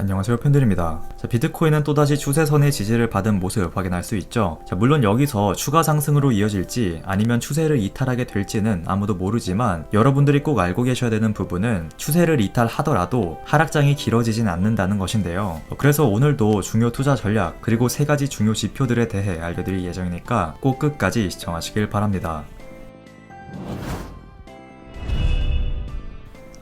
안녕하세요 팬들입니다. 자, 비트코인은 또다시 추세선의 지지를 받은 모습 확인할 수 있죠. 자, 물론 여기서 추가 상승으로 이어질지 아니면 추세를 이탈하게 될지는 아무도 모르지만 여러분들이 꼭 알고 계셔야 되는 부분은 추세를 이탈하더라도 하락장이 길어지진 않는다는 것인데요. 그래서 오늘도 중요 투자 전략 그리고 세 가지 중요 지표들에 대해 알려드릴 예정이니까 꼭 끝까지 시청하시길 바랍니다.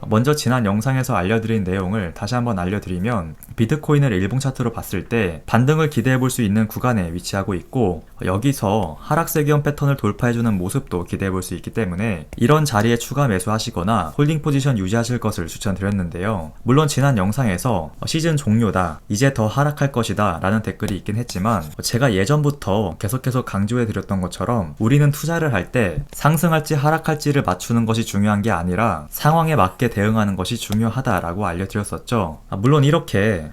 먼저 지난 영상에서 알려드린 내용을 다시 한번 알려드리면 비트코인을 일봉 차트로 봤을 때 반등을 기대해 볼 수 있는 구간에 위치하고 있고 여기서 하락세 기업 패턴을 돌파해주는 모습도 기대해 볼 수 있기 때문에 이런 자리에 추가 매수하시거나 홀딩 포지션 유지하실 것을 추천드렸는데요. 물론 지난 영상에서 시즌 종료다, 이제 더 하락할 것이다 라는 댓글이 있긴 했지만 제가 예전부터 계속해서 강조해 드렸던 것처럼 우리는 투자를 할 때 상승할지 하락할지를 맞추는 것이 중요한 게 아니라 상황에 맞게 대응하는 것이 중요하다라고 알려드렸었죠. 아, 물론 이렇게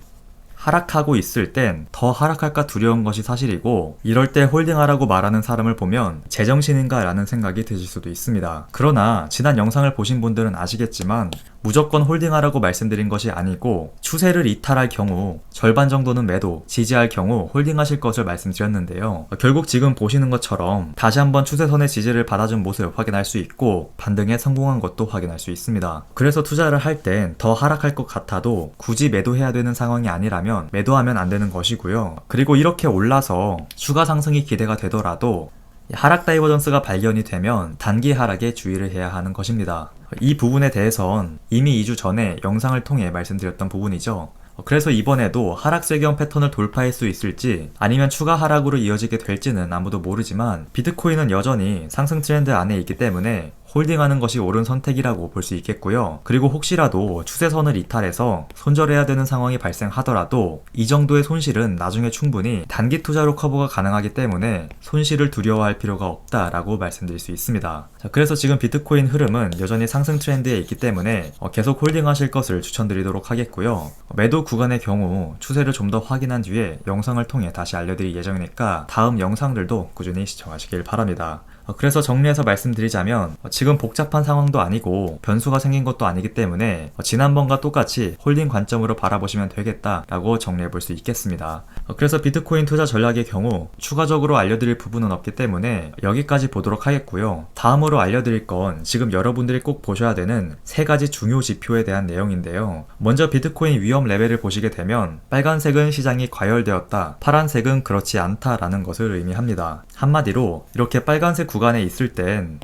하락하고 있을 땐 더 하락할까 두려운 것이 사실이고 이럴 때 홀딩하라고 말하는 사람을 보면 제정신인가 라는 생각이 드실 수도 있습니다. 그러나 지난 영상을 보신 분들은 아시겠지만 무조건 홀딩하라고 말씀드린 것이 아니고 추세를 이탈할 경우 절반 정도는 매도, 지지할 경우 홀딩하실 것을 말씀드렸는데요. 결국 지금 보시는 것처럼 다시 한번 추세선의 지지를 받아준 모습 확인할 수 있고 반등에 성공한 것도 확인할 수 있습니다. 그래서 투자를 할 땐 더 하락할 것 같아도 굳이 매도해야 되는 상황이 아니라면 매도하면 안 되는 것이고요. 그리고 이렇게 올라서 추가 상승이 기대가 되더라도 하락 다이버전스가 발견이 되면 단기 하락에 주의를 해야 하는 것입니다. 이 부분에 대해선 이미 2주 전에 영상을 통해 말씀드렸던 부분이죠. 그래서 이번에도 하락세경 패턴을 돌파할 수 있을지 아니면 추가 하락으로 이어지게 될지는 아무도 모르지만 비트코인은 여전히 상승 트렌드 안에 있기 때문에 홀딩하는 것이 옳은 선택이라고 볼 수 있겠고요. 그리고 혹시라도 추세선을 이탈해서 손절해야 되는 상황이 발생하더라도 이 정도의 손실은 나중에 충분히 단기 투자로 커버가 가능하기 때문에 손실을 두려워할 필요가 없다라고 말씀드릴 수 있습니다. 자, 그래서 지금 비트코인 흐름은 여전히 상승 트렌드에 있기 때문에 어, 계속 홀딩하실 것을 추천드리도록 하겠고요. 매도 구간의 경우 추세를 좀 더 확인한 뒤에 영상을 통해 다시 알려드릴 예정이니까 다음 영상들도 꾸준히 시청하시길 바랍니다. 어, 그래서 정리해서 말씀드리자면 어, 지금 복잡한 상황도 아니고 변수가 생긴 것도 아니기 때문에 어, 지난번과 똑같이 홀딩 관점으로 바라보시면 되겠다라고 정리해 볼 수 있겠습니다. 그래서 비트코인 투자 전략의 경우 추가적으로 알려드릴 부분은 없기 때문에 여기까지 보도록 하겠고요. 다음으로 알려드릴 건 지금 여러분들이 꼭 보셔야 되는 세 가지 중요 지표에 대한 내용인데요. 먼저 비트코인 위험 레벨을 보시게 되면 빨간색은 시장이 과열되었다, 파란색은 그렇지 않다라는 것을 의미합니다. 한마디로 이렇게 빨간색 구간에 있을 땐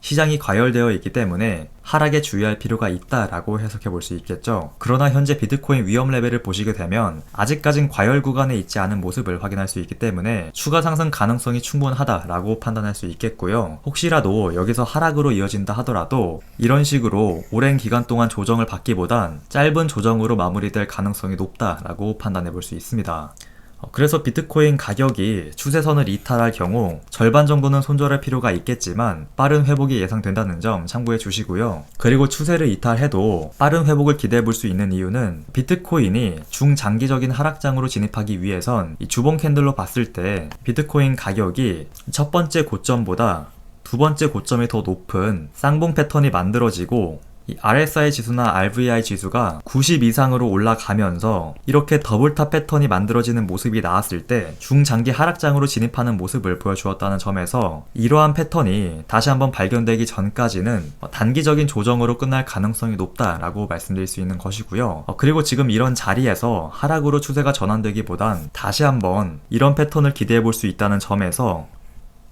시장이 과열되어 있기 때문에 하락에 주의할 필요가 있다라고 해석해 볼 수 있겠죠. 그러나 현재 비트코인 위험 레벨을 보시게 되면 아직까진 과열 구간에 있지 않은 모습을 확인할 수 있기 때문에 추가 상승 가능성이 충분하다라고 판단할 수 있겠고요. 혹시라도 여기서 하락으로 이어진다 하더라도 이런 식으로 오랜 기간 동안 조정을 받기보단 짧은 조정으로 마무리될 가능성이 높다라고 판단해 볼 수 있습니다. 어, 그래서 비트코인 가격이 추세선을 이탈할 경우 절반 정도는 손절할 필요가 있겠지만 빠른 회복이 예상된다는 점 참고해 주시고요. 그리고 추세를 이탈해도 빠른 회복을 기대해 볼 수 있는 이유는 비트코인이 중장기적인 하락장으로 진입하기 위해선 이 주봉 캔들로 봤을 때 비트코인 가격이 첫 번째 고점보다 두 번째 고점이 더 높은 쌍봉 패턴이 만들어지고 이 RSI 지수나 RVI 지수가 90 이상으로 올라가면서 이렇게 더블탑 패턴이 만들어지는 모습이 나왔을 때 중장기 하락장으로 진입하는 모습을 보여주었다는 점에서 이러한 패턴이 다시 한번 발견되기 전까지는 단기적인 조정으로 끝날 가능성이 높다라고 말씀드릴 수 있는 것이고요. 어, 그리고 지금 이런 자리에서 하락으로 추세가 전환되기보단 다시 한번 이런 패턴을 기대해 볼 수 있다는 점에서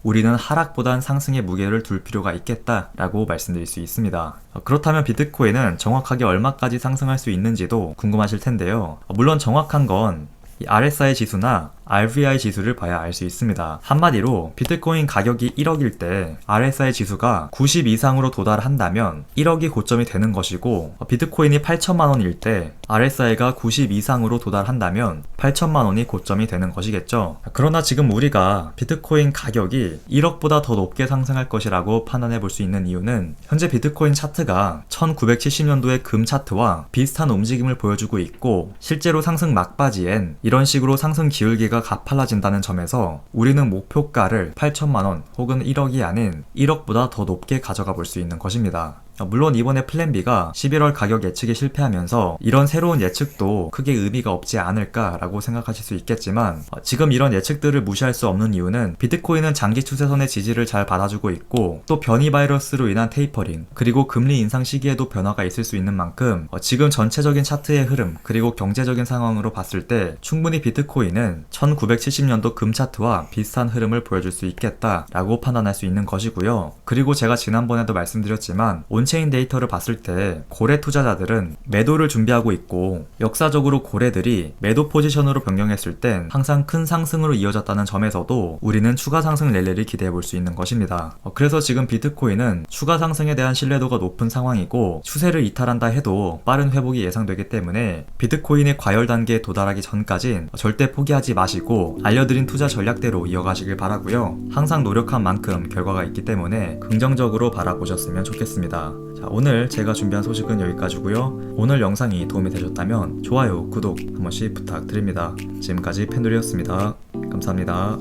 우리는 하락보단 상승의 무게를 둘 필요가 있겠다라고 말씀드릴 수 있습니다. 어, 그렇다면 비트코인은 정확하게 얼마까지 상승할 수 있는지도 궁금하실 텐데요. 어, 물론 정확한 건 RSI 지수나 RVI 지수를 봐야 알 수 있습니다. 한마디로 비트코인 가격이 1억일 때 RSI 지수가 90 이상으로 도달한다면 1억이 고점이 되는 것이고 비트코인이 8천만 원일 때 RSI가 90 이상으로 도달한다면 8천만 원이 고점이 되는 것이겠죠. 그러나 지금 우리가 비트코인 가격이 1억보다 더 높게 상승할 것이라고 판단해 볼 수 있는 이유는 현재 비트코인 차트가 1970년도의 금 차트와 비슷한 움직임을 보여주고 있고 실제로 상승 막바지엔 이런 식으로 상승 기울기가 가팔라진다는 점에서 우리는 목표가를 8천만 원 혹은 1억이 아닌 1억보다 더 높게 가져가 볼 수 있는 것입니다. 어, 물론 이번에 플랜 B가 11월 가격 예측에 실패하면서 이런 새로운 예측도 크게 의미가 없지 않을까라고 생각하실 수 있겠지만 어, 지금 이런 예측들을 무시할 수 없는 이유는 비트코인은 장기 추세선의 지지를 잘 받아주고 있고 또 변이 바이러스로 인한 테이퍼링 그리고 금리 인상 시기에도 변화가 있을 수 있는 만큼 어, 지금 전체적인 차트의 흐름 그리고 경제적인 상황으로 봤을 때 충분히 비트코인은 1970년도 금 차트와 비슷한 흐름을 보여줄 수 있겠다라고 판단할 수 있는 것이고요. 그리고 제가 지난번에도 말씀드렸지만 온 체인 데이터를 봤을 때 고래 투자자들은 매도를 준비하고 있고 역사적으로 고래들이 매도 포지션으로 변경했을 땐 항상 큰 상승으로 이어졌다는 점에서도 우리는 추가 상승 랠리를 기대해 볼 수 있는 것입니다. 어, 그래서 지금 비트코인은 추가 상승에 대한 신뢰도가 높은 상황이고 추세를 이탈한다 해도 빠른 회복이 예상되기 때문에 비트코인의 과열 단계에 도달하기 전까진 절대 포기하지 마시고 알려드린 투자 전략대로 이어가시길 바라고요. 항상 노력한 만큼 결과가 있기 때문에 긍정적으로 바라보셨으면 좋겠습니다. 자, 오늘 제가 준비한 소식은 여기까지고요. 오늘 영상이 도움이 되셨다면 좋아요, 구독 한 번씩 부탁드립니다. 지금까지 팬돌이었습니다. 감사합니다.